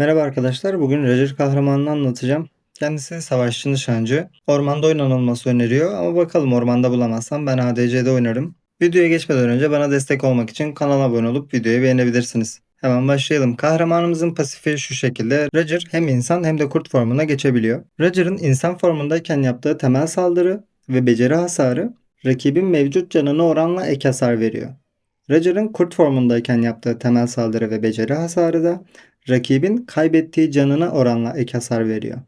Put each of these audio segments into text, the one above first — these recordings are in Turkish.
Merhaba arkadaşlar. Bugün Roger kahramanını anlatacağım. Kendisi savaşçı nişancı. Ormanda oynanılması öneriyor ama bakalım ormanda bulamazsam ben ADC'de oynarım. Videoya geçmeden önce bana destek olmak için kanala abone olup videoyu beğenebilirsiniz. Hemen başlayalım. Kahramanımızın pasifi şu şekilde. Roger hem insan hem de kurt formuna geçebiliyor. Roger'ın insan formundayken yaptığı temel saldırı ve beceri hasarı rakibin mevcut canına oranla ek hasar veriyor. Roger'ın kurt formundayken yaptığı temel saldırı ve beceri hasarı da rakibin kaybettiği canına oranla ek hasar veriyor.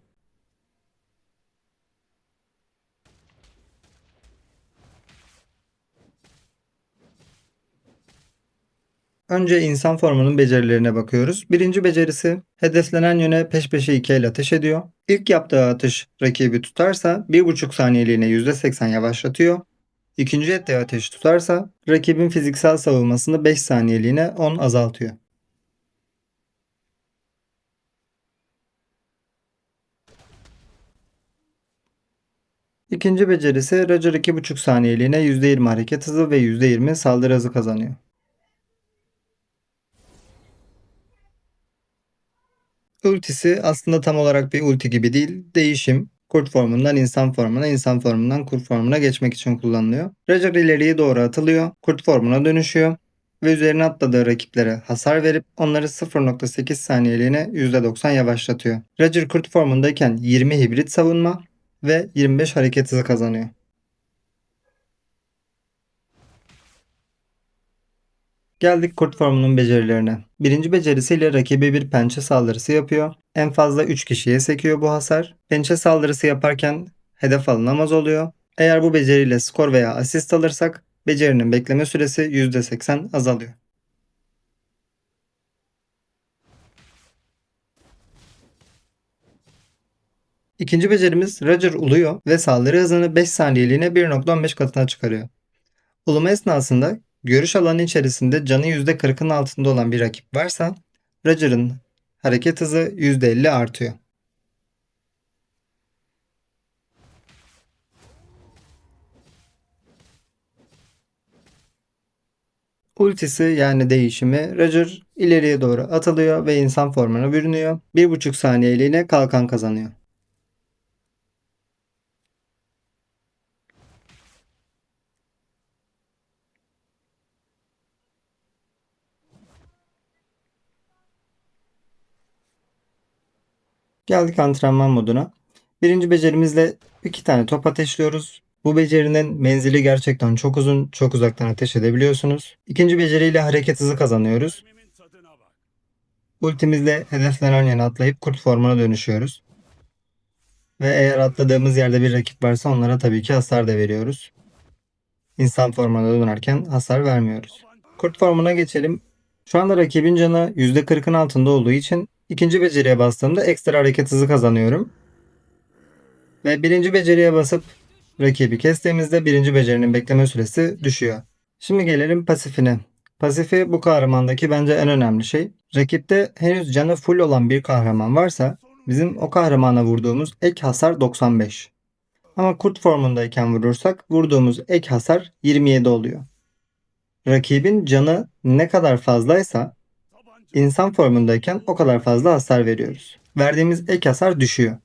Önce insan formunun becerilerine bakıyoruz. Birinci becerisi hedeflenen yöne peş peşe iki el ateş ediyor. İlk yaptığı atış rakibi tutarsa 1,5 saniyeliğine %80 yavaşlatıyor. İkinci ettiği ateş tutarsa rakibin fiziksel savunmasını 5 saniyeliğine 10 azaltıyor. İkinci becerisi Roger 2,5 saniyeliğine %20 hareket hızı ve %20 saldırı hızı kazanıyor. Ultisi aslında tam olarak bir ulti gibi değil, değişim. Kurt formundan insan formuna, insan formundan kurt formuna geçmek için kullanılıyor. Roger ileriye doğru atılıyor, kurt formuna dönüşüyor ve üzerine atladığı rakiplere hasar verip onları 0.8 saniyeliğine %90 yavaşlatıyor. Roger kurt formundayken 20 hibrit savunma ve 25 hareket hızı kazanıyor. Geldik kurt formunun becerilerine. Birinci becerisiyle rakibi bir pençe saldırısı yapıyor. En fazla 3 kişiye sekiyor bu hasar. Pençe saldırısı yaparken hedef alınamaz oluyor. Eğer bu beceriyle skor veya asist alırsak becerinin bekleme süresi %80 azalıyor. İkinci becerimiz Roger uluyor ve saldırı hızını 5 saniyeliğine 1.15 katına çıkarıyor. Uluma esnasında görüş alanı içerisinde canı %40'ın altında olan bir rakip varsa Roger'ın hareket hızı %50 artıyor. Ultisi yani değişimi Roger ileriye doğru atılıyor ve insan formuna bürünüyor. 1.5 saniyeliğine kalkan kazanıyor. Geldik antrenman moduna. Birinci becerimizle iki tane top ateşliyoruz. Bu becerinin menzili gerçekten çok uzun, çok uzaktan ateş edebiliyorsunuz. İkinci beceriyle hareket hızı kazanıyoruz. Ultimizle hedeflenen yana atlayıp kurt formuna dönüşüyoruz. Ve eğer atladığımız yerde bir rakip varsa onlara tabii ki hasar da veriyoruz. İnsan formuna dönerken hasar vermiyoruz. Kurt formuna geçelim. Şu anda rakibin canı %40'ın altında olduğu için ikinci beceriye bastığımda ekstra hareket hızı kazanıyorum. Ve birinci beceriye basıp rakibi kestiğimizde birinci becerinin bekleme süresi düşüyor. Şimdi gelelim pasifine. Pasifi bu kahramandaki bence en önemli şey. Rakipte henüz canı full olan bir kahraman varsa bizim o kahramana vurduğumuz ek hasar 95. Ama kurt formundayken vurursak vurduğumuz ek hasar 27 oluyor. Rakibin canı ne kadar fazlaysa insan formundayken o kadar fazla hasar veriyoruz. Verdiğimiz ek hasar düşüyor.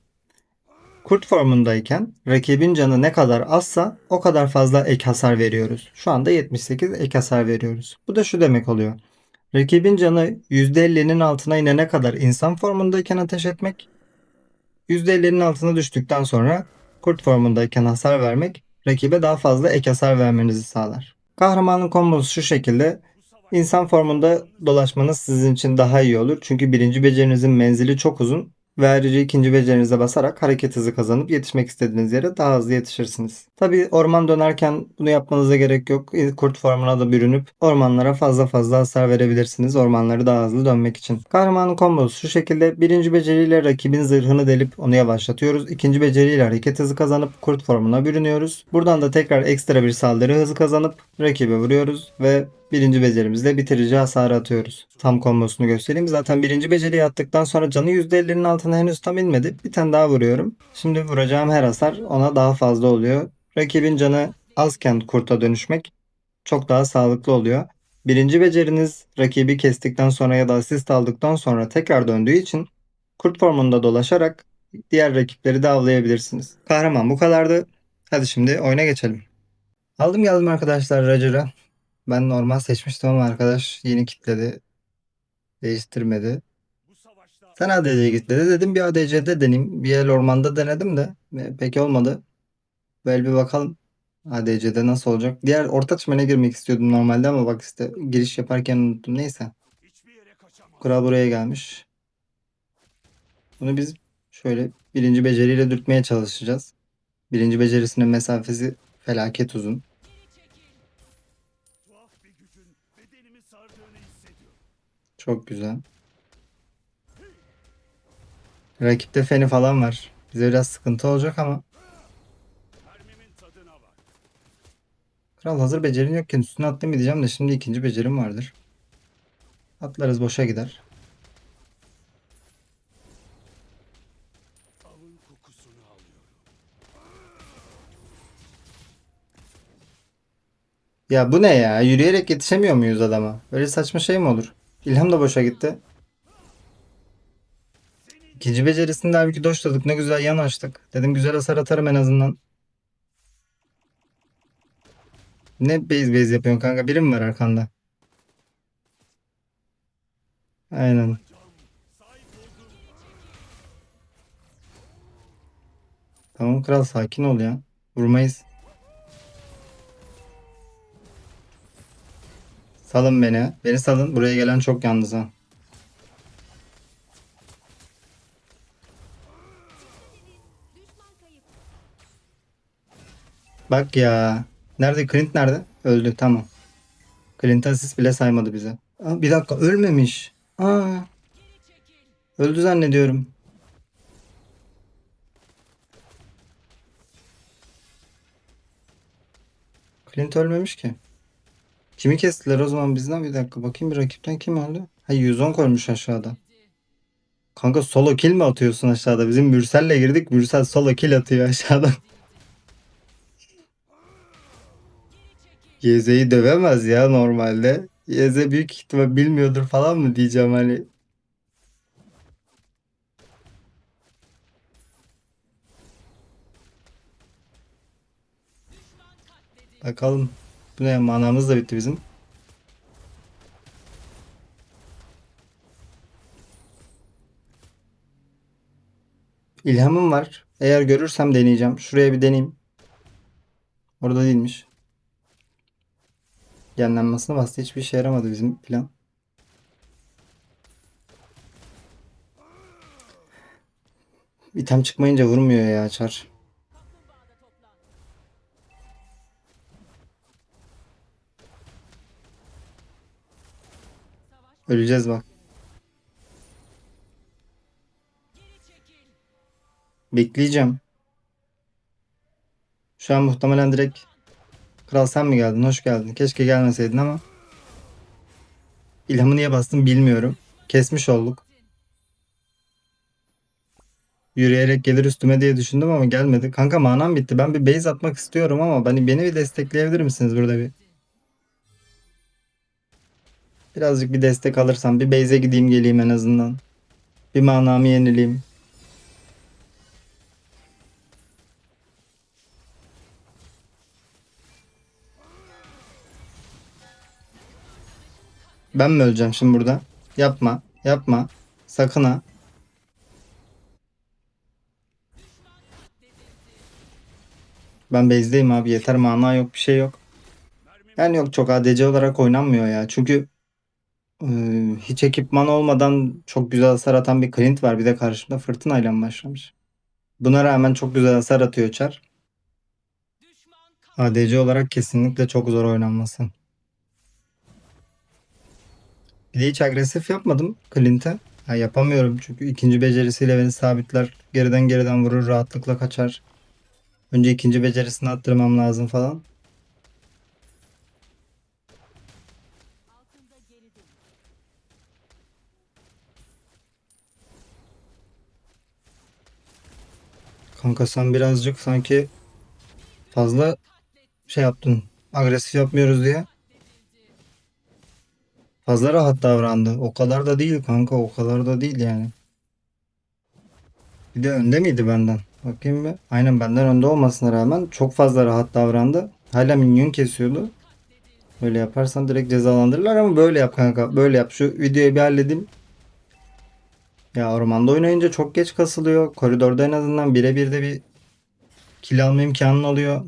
Kurt formundayken rakibin canı ne kadar azsa o kadar fazla ek hasar veriyoruz. Şu anda 78 ek hasar veriyoruz. Bu da şu demek oluyor. Rakibin canı %50'nin altına inene kadar insan formundayken ateş etmek, %50'nin altına düştükten sonra kurt formundayken hasar vermek rakibe daha fazla ek hasar vermenizi sağlar. Kahramanın kombosu şu şekilde. İnsan formunda dolaşmanız sizin için daha iyi olur. Çünkü birinci becerinizin menzili çok uzun ve ayrıca ikinci becerinize basarak hareket hızı kazanıp yetişmek istediğiniz yere daha hızlı yetişirsiniz. Tabi orman dönerken bunu yapmanıza gerek yok. Kurt formuna da bürünüp ormanlara fazla fazla hasar verebilirsiniz ormanları daha hızlı dönmek için. Kahramanın kombosu şu şekilde birinci beceriyle rakibin zırhını delip onu yavaşlatıyoruz. İkinci beceriyle hareket hızı kazanıp kurt formuna bürünüyoruz. Buradan da tekrar ekstra bir saldırı hızı kazanıp rakibe vuruyoruz ve birinci becerimizle bitirici hasarı atıyoruz. Tam kombosunu göstereyim. Zaten birinci beceriyi attıktan sonra canı %50'nin altına henüz tam inmedi. Bir tane daha vuruyorum. Şimdi vuracağım her hasar ona daha fazla oluyor. Rakibin canı azken kurta dönüşmek çok daha sağlıklı oluyor. Birinci beceriniz rakibi kestikten sonra ya da asist aldıktan sonra tekrar döndüğü için Kurt formunda dolaşarak diğer rakipleri de avlayabilirsiniz. Kahraman bu kadardı. Hadi şimdi oyuna geçelim. Aldım geldim arkadaşlar Roger'ı. Ben normal seçmiştim ama arkadaş yeni kitledi. Değiştirmedi. Sen ADC'ye git dedi. Dedim bir ADC'de deneyeyim. Bir el ormanda denedim de e, pek olmadı. Böyle bir bakalım ADC'de nasıl olacak. Diğer orta çimene girmek istiyordum normalde ama bak işte giriş yaparken unuttum. Neyse. Kral buraya gelmiş. Bunu biz şöyle birinci beceriyle dürtmeye çalışacağız. Birinci becerisinin mesafesi felaket uzun. Çok güzel. Rakipte Feni falan var. Bize biraz sıkıntı olacak ama. Kral hazır becerin yokken üstüne atlayayım diyeceğim de şimdi ikinci becerim vardır. Atlarız boşa gider. Ya bu ne ya? Yürüyerek yetişemiyor muyuz adama? Böyle saçma şey mi olur? İlham da boşa gitti. İkinci becerisinde halbuki doşladık. Ne güzel yan açtık. Dedim güzel hasar atarım en azından. Ne base base yapıyorsun kanka? Biri mi var arkanda? Aynen. Tamam kral sakin ol ya. Vurmayız. Salın beni. Beni salın. Buraya gelen çok yalnız ha. Bak ya. Nerede? Clint nerede? Öldü. Tamam. Clint asist bile saymadı bize. Aa, bir dakika. Ölmemiş. Aa. Öldü zannediyorum. Clint ölmemiş ki. Kimi kestiler o zaman bizden? Bir dakika bakayım bir rakipten kim öldü? Ha 110 koymuş aşağıda. Kanka solo kill mi atıyorsun aşağıda? Bizim Mürsel'le girdik. Mürsel solo kill atıyor aşağıda. Yeze'yi dövemez ya normalde. Yeze büyük ihtimal bilmiyordur falan mı diyeceğim hani. Bakalım. Bu ne manamız da bitti bizim. İlhamım var. Eğer görürsem deneyeceğim. Şuraya bir deneyeyim. Orada değilmiş. Genlenmesine bastı. Hiçbir işe yaramadı bizim plan. İtem çıkmayınca vurmuyor ya çar. Öleceğiz bak. Bekleyeceğim. Şu an muhtemelen direkt Kral sen mi geldin? Hoş geldin. Keşke gelmeseydin ama İlhamı niye bastım bilmiyorum. Kesmiş olduk. Yürüyerek gelir üstüme diye düşündüm ama gelmedi. Kanka manam bitti. Ben bir base atmak istiyorum ama beni, beni bir destekleyebilir misiniz burada bir? Birazcık bir destek alırsam bir base'e gideyim geleyim en azından. Bir manamı yenileyim. Ben mi öleceğim şimdi burada? Yapma. Yapma. Sakın ha. Ben base'deyim abi. Yeter mana yok bir şey yok. Yani yok çok ADC olarak oynanmıyor ya. Çünkü e, hiç ekipman olmadan çok güzel hasar atan bir Clint var. Bir de karşımda fırtınayla mı başlamış? Buna rağmen çok güzel hasar atıyor Char. ADC olarak kesinlikle çok zor oynanması. Bir de hiç agresif yapmadım Clint'e. Ha, yapamıyorum çünkü ikinci becerisiyle beni sabitler. Geriden geriden vurur rahatlıkla kaçar. Önce ikinci becerisini attırmam lazım falan. Kanka sen birazcık sanki fazla şey yaptın. Agresif yapmıyoruz diye. Fazla rahat davrandı. O kadar da değil kanka. O kadar da değil yani. Bir de önde miydi benden? Bakayım bir. Aynen benden önde olmasına rağmen çok fazla rahat davrandı. Hala minyon kesiyordu. Böyle yaparsan direkt cezalandırırlar ama böyle yap kanka. Böyle yap. Şu videoyu bir halledeyim. Ya ormanda oynayınca çok geç kasılıyor. Koridorda en azından birebir de bir kill alma imkanın oluyor.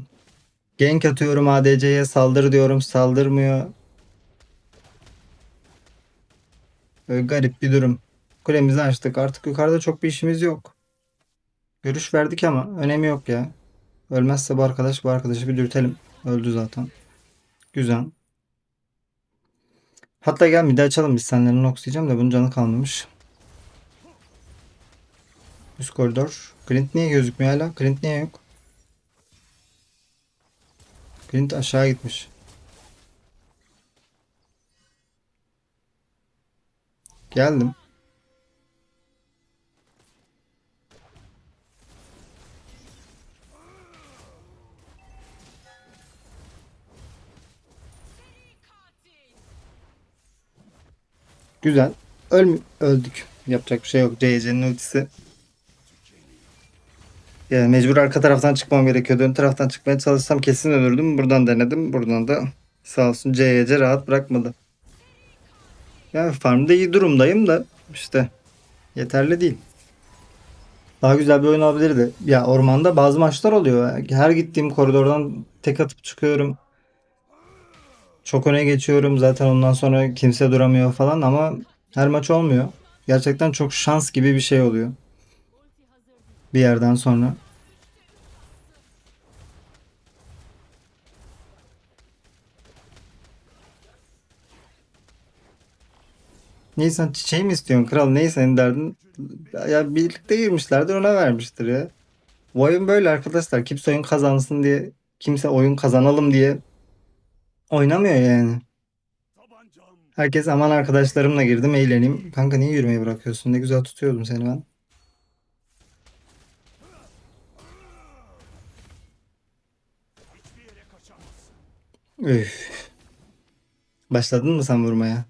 Gank atıyorum ADC'ye saldır diyorum saldırmıyor. Böyle garip bir durum. Kulemizi açtık. Artık yukarıda çok bir işimiz yok. Görüş verdik ama önemi yok ya. Ölmezse bu arkadaş bu arkadaşı bir dürtelim. Öldü zaten. Güzel. Hatta gel midi açalım biz senlerini oksayacağım da bunun canı kalmamış. Üst koridor. Clint niye gözükmüyor hala? Clint niye yok? Clint aşağı gitmiş. Geldim. Güzel. Öl öldük. Yapacak bir şey yok. CC'nin ultisi. Yani mecbur arka taraftan çıkmam gerekiyordu. Ön taraftan çıkmaya çalışsam kesin ölürdüm. Buradan denedim. Buradan da sağ olsun CYC rahat bırakmadı. Yani farmda iyi durumdayım da işte yeterli değil. Daha güzel bir oyun olabilirdi. Ya ormanda bazı maçlar oluyor. Her gittiğim koridordan tek atıp çıkıyorum. Çok öne geçiyorum. Zaten ondan sonra kimse duramıyor falan ama her maç olmuyor. Gerçekten çok şans gibi bir şey oluyor. Bir yerden sonra. Neyi sen çiçeği mi istiyorsun kral? Neyi senin derdin? Ya birlikte girmişlerdir ona vermiştir ya. Bu oyun böyle arkadaşlar. Kimse oyun kazansın diye, kimse oyun kazanalım diye oynamıyor yani. Herkes aman arkadaşlarımla girdim eğleneyim. Kanka niye yürümeyi bırakıyorsun? Ne güzel tutuyordum seni ben. hiçbir yere kaçamazsın. Üf. Başladın mı sen vurmaya?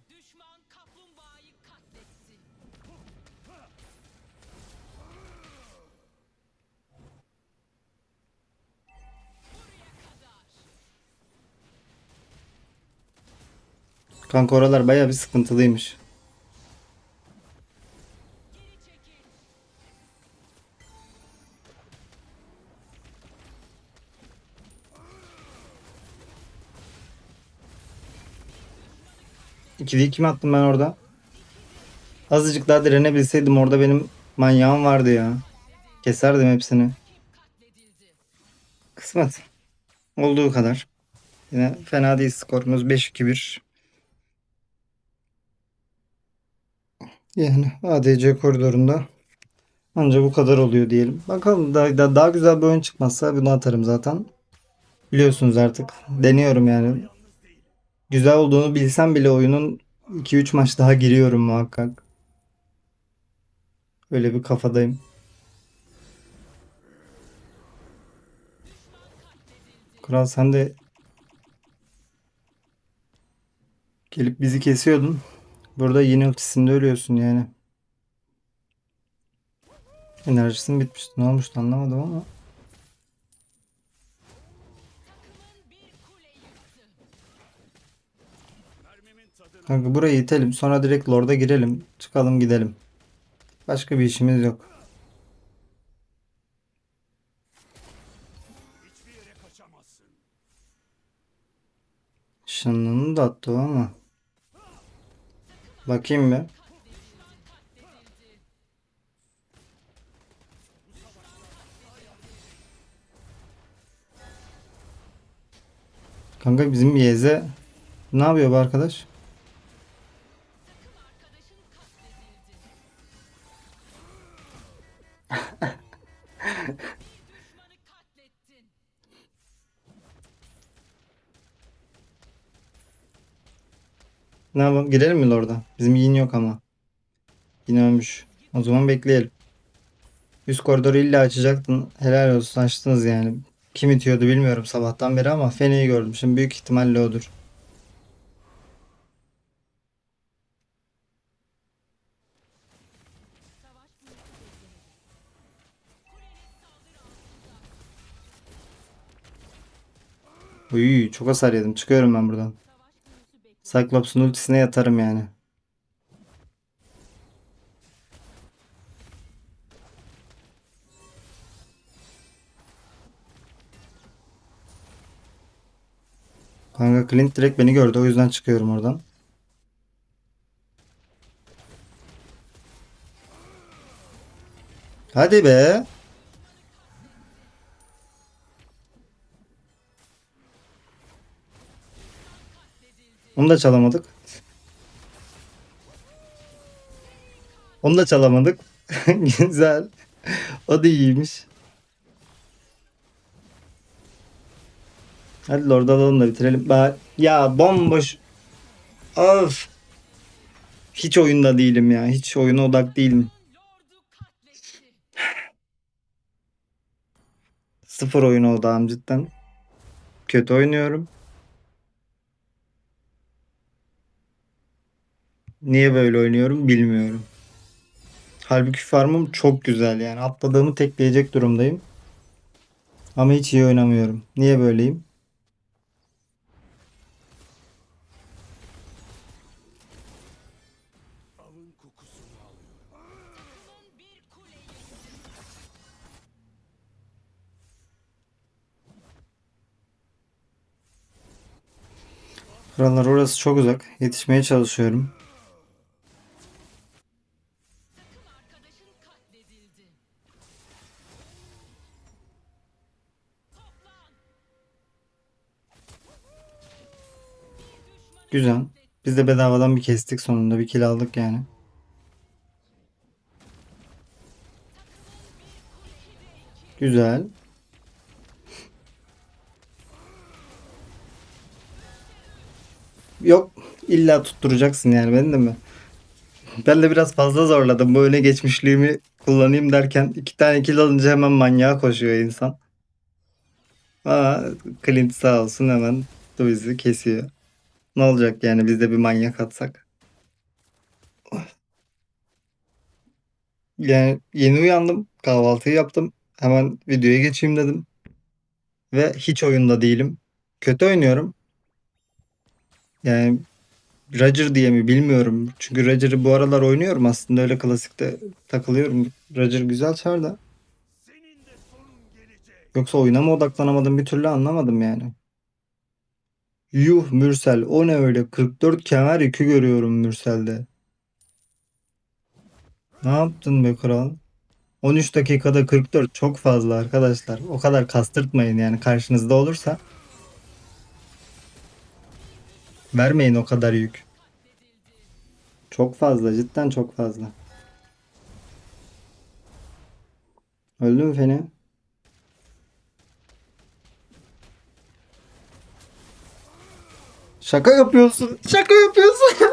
Kanka oralar baya bir sıkıntılıymış. İkide iki mi attım ben orada? Azıcık daha direnebilseydim orada benim manyağım vardı ya. Keserdim hepsini. Kısmet. Olduğu kadar. Yine fena değil skorumuz 5-2-1. Yani ADC koridorunda ancak bu kadar oluyor diyelim. Bakalım daha, daha, daha güzel bir oyun çıkmazsa bunu atarım zaten. Biliyorsunuz artık. Deniyorum yani. Güzel olduğunu bilsem bile oyunun 2-3 maç daha giriyorum muhakkak. Öyle bir kafadayım. Kral sen de gelip bizi kesiyordun. Burada yine ultisinde ölüyorsun yani. Enerjisinin bitmişti. Ne olmuştu anlamadım ama. Kanka burayı itelim. Sonra direkt Lord'a girelim. Çıkalım gidelim. Başka bir işimiz yok. Şınlını da attı ama. Bakayım bir. Kanka bizim Yeze ne yapıyor bu arkadaş? Ne yapalım? Girelim mi Lord'a? Bizim yin yok ama. Yine ölmüş. O zaman bekleyelim. Üst koridoru illa açacaktın. Helal olsun açtınız yani. Kim itiyordu bilmiyorum sabahtan beri ama Feni'yi gördüm. Şimdi büyük ihtimalle odur. Uy, çok hasar yedim. Çıkıyorum ben buradan. Cyclops'un ultisine yatarım yani. Kanka Clint direkt beni gördü. O yüzden çıkıyorum oradan. Hadi be. Onu da çalamadık. Onu da çalamadık. Güzel. O da iyiymiş. Hadi Lord alalım da bitirelim. Ba- Ya bomboş. Of. Hiç oyunda değilim ya. Hiç oyuna odak değilim. Sıfır oyuna odağım cidden. Kötü oynuyorum. Niye böyle oynuyorum bilmiyorum. Halbuki farmım çok güzel yani. Atladığımı tekleyecek durumdayım. Ama hiç iyi oynamıyorum. Niye böyleyim? Krallar orası çok uzak. Yetişmeye çalışıyorum. Güzel. Biz de bedavadan bir kestik sonunda. Bir kill aldık yani. Güzel. Yok. illa tutturacaksın yani beni de mi? Ben de biraz fazla zorladım. Bu öne geçmişliğimi kullanayım derken iki tane kill alınca hemen manyağa koşuyor insan. Aa, Clint sağ olsun hemen bizi kesiyor. Ne olacak yani biz de bir manyak atsak? Yani yeni uyandım. Kahvaltıyı yaptım. Hemen videoya geçeyim dedim. Ve hiç oyunda değilim. Kötü oynuyorum. Yani Roger diye mi bilmiyorum. Çünkü Roger'ı bu aralar oynuyorum aslında öyle klasikte takılıyorum. Roger güzel çar da. Yoksa oyuna mı odaklanamadım bir türlü anlamadım yani. Yuh Mürsel o ne öyle 44 kemer yükü görüyorum Mürsel'de. Ne yaptın be kral? 13 dakikada 44 çok fazla arkadaşlar. O kadar kastırtmayın yani karşınızda olursa. Vermeyin o kadar yük. Çok fazla cidden çok fazla. Öldü mü Feni? Şaka yapıyorsun. Şaka yapıyorsun.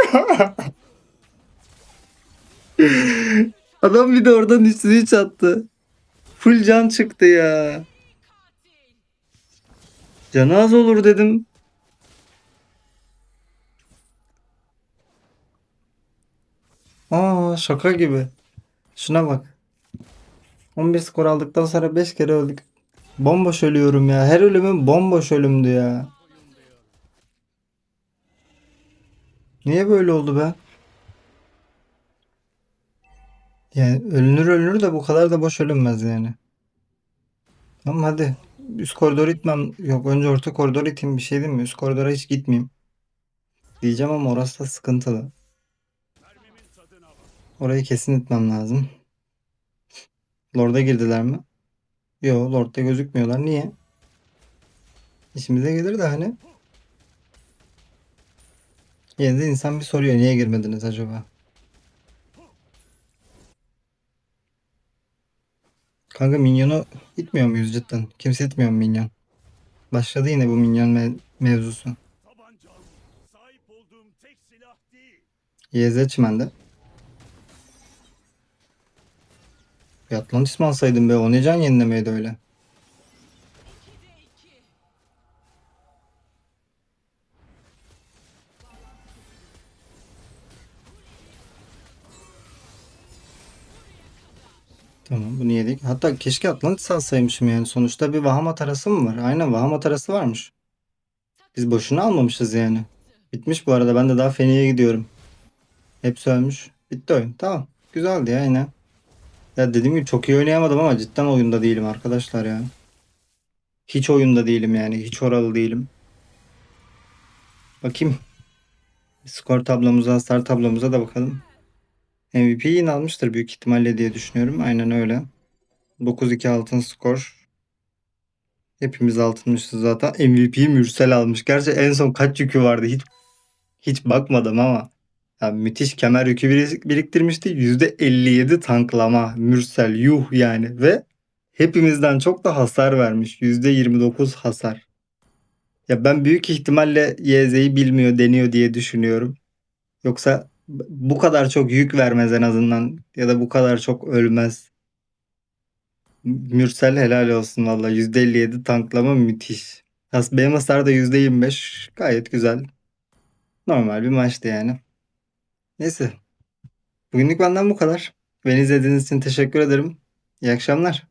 Adam bir de oradan üstünü çattı. Full can çıktı ya. Canı az olur dedim. Aa şaka gibi. Şuna bak. 11 skor aldıktan sonra 5 kere öldük. Bomboş ölüyorum ya. Her ölümüm bomboş ölümdü ya. Niye böyle oldu be? Yani ölünür ölünür de bu kadar da boş ölünmez yani. Tamam hadi. Üst koridor itmem. Yok önce orta koridor iteyim bir şey değil mi? Üst koridora hiç gitmeyeyim. Diyeceğim ama orası da sıkıntılı. Orayı kesin itmem lazım. Lord'a girdiler mi? Yo Lord'da gözükmüyorlar. Niye? İşimize gelir de hani. Yine de insan bir soruyor niye girmediniz acaba? Kanka minyonu itmiyor muyuz cidden? Kimse itmiyor mu minyon? Başladı yine bu minyon me- mevzusu. YZ çimende. Bir Atlantis mi alsaydım be? O ne can yenilemeydi öyle? Tamam bunu yedik. Hatta keşke Atlantis alsaymışım yani. Sonuçta bir Bahamat arası mı var? Aynen Bahamat arası varmış. Biz boşuna almamışız yani. Bitmiş bu arada. Ben de daha Feni'ye gidiyorum. Hepsi ölmüş. Bitti oyun. Tamam. Güzeldi ya yine. Ya dediğim gibi çok iyi oynayamadım ama cidden oyunda değilim arkadaşlar ya. Hiç oyunda değilim yani. Hiç oralı değilim. Bakayım. Skor tablomuza, hasar tablomuza da bakalım. MVP yine almıştır büyük ihtimalle diye düşünüyorum. Aynen öyle. 9-2 altın skor. Hepimiz altınmışız zaten. MVP'yi Mürsel almış. Gerçi en son kaç yükü vardı hiç hiç bakmadım ama. Ya müthiş kemer yükü birik- biriktirmişti. %57 tanklama. Mürsel yuh yani. Ve hepimizden çok da hasar vermiş. %29 hasar. Ya ben büyük ihtimalle YZ'yi bilmiyor deniyor diye düşünüyorum. Yoksa bu kadar çok yük vermez en azından. Ya da bu kadar çok ölmez. Mürsel helal olsun valla. %57 tanklama müthiş. Has benim hasar da %25. Gayet güzel. Normal bir maçtı yani. Neyse. Bugünlük benden bu kadar. Beni izlediğiniz için teşekkür ederim. İyi akşamlar.